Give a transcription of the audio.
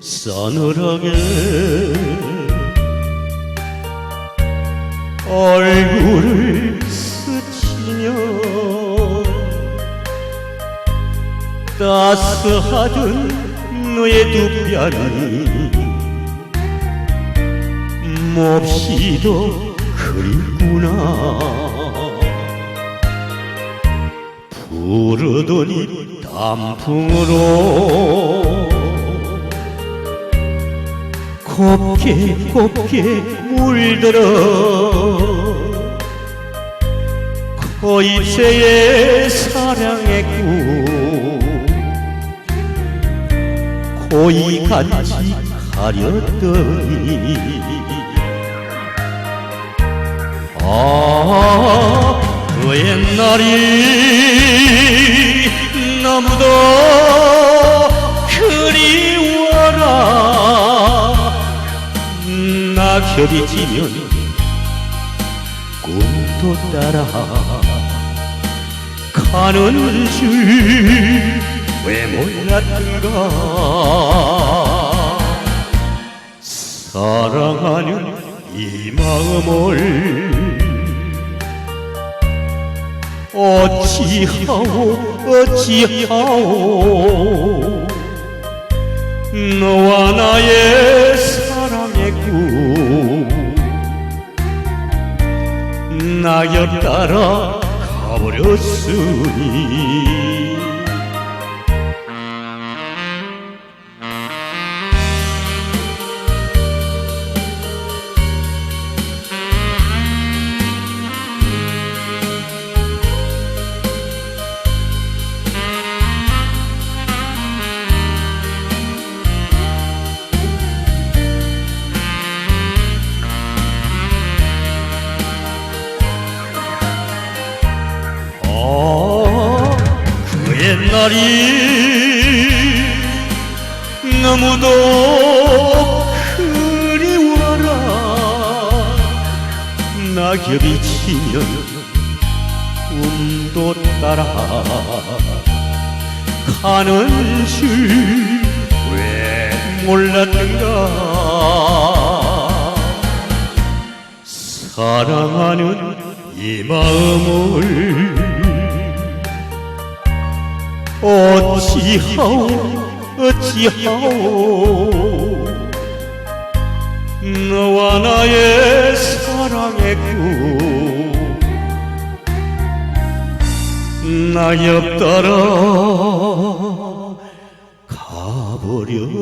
싸늘하게. 얼굴을 스치며 따스하던 너의 두 뺨이 몹시도 그립구나. 부르더니 단풍으로 곱게 곱게 물들어. 코입새에 사랑했고 코이 같이 가렸더니. 아, 그 옛날이 너무도 낙엽이 지면 꿈도 따라 가는 줄 왜 몰랐던가? 사랑하는 이 마음을 어찌하오 어찌하오? 너와 나의 꿈 낙엽 따라 가버렸으니 날이 너무도 그리워라. 낙엽이 치면 꿈도 따라 가는 줄 왜 몰랐는가? 사랑하는 이 마음을 어찌하오 어찌하오. 너와 나의 사랑의 꿈 낙엽 따라 가버렸으니